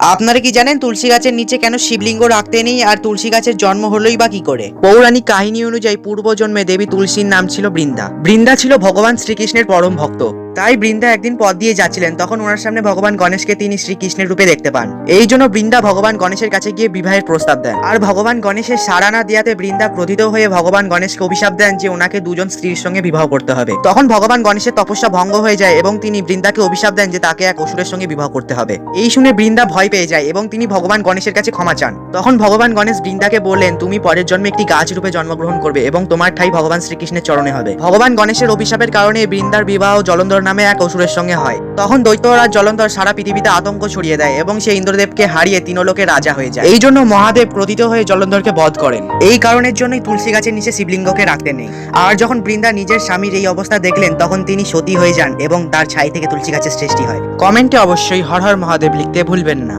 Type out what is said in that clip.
আপনারা কি জানেন তুলসী গাছের নিচে কেন শিবলিঙ্গ রাখতে নেই আর তুলসী গাছের জন্ম হলোই বা কি করে? পৌরাণিক কাহিনী অনুযায়ী পূর্বজন্মে দেবী তুলসীর নাম ছিল বৃন্দা। বৃন্দা ছিল ভগবান শ্রীকৃষ্ণের পরম ভক্ত। তাই বৃন্দা একদিন পথ দিয়ে যাচ্ছিলেন। তখন ওনার সামনে ভগবান গণেশকে তিনি শ্রীকৃষ্ণের রূপে দেখতে পান। এই জন্য বৃন্দা ভগবান গণেশের কাছে গিয়ে বিবাহের প্রস্তাব দেন। আর ভগবান গণেশের সাড়া না বৃন্দা ক্রোধিত হয়ে ভগবান গণেশকে অভিশাপ দেন যে ওনাকে দুজন স্ত্রীর সঙ্গে বিবাহ করতে হবে। তখন ভগবান গণেশের তপস্যা ভঙ্গ হয়ে যায় এবং তিনি বৃন্দাকে অভিশাপ দেন যে তাকে এক অসুরের সঙ্গে বিবাহ করতে হবে। এই শুনে বৃন্দা ভয় পেয়ে যায় এবং তিনি ভগবান গণেশের কাছে ক্ষমা চান। তখন ভগবান গণেশ বৃন্দাকে বললেন, তুমি পরের জন্মে একটি গাছ রূপে জন্মগ্রহণ করবে এবং তোমার ঠাই ভগবান শ্রীকৃষ্ণের চরণে হবে। ভগবান গণেশের অভিশাপের কারণে বৃন্দার বিবাহ জলন্ধর নামে এক অসুরের সঙ্গে হয়। তখন দৈত্যরাজ জলন্ধর সারা পৃথিবীতে আতঙ্ক ছড়িয়ে দেয় এবং সে ইন্দ্রদেবকে হারিয়ে তিনলোকে রাজা হয়ে যায়। এই জন্য মহাদেব ক্রোধিত হয়ে জলন্ধরকে বধ করেন। এই কারণের জন্যই তুলসী গাছের নিচে শিবলিঙ্গকে রাখতে নেই আর যখন বৃন্দা নিজের স্বামীর এই অবস্থা দেখলেন, তখন তিনি সতী হয়ে যান এবং তার ছাই থেকে তুলসী গাছের সৃষ্টি হয়। কমেন্টে অবশ্যই হর হর মহাদেব লিখতে ভুলবেন না।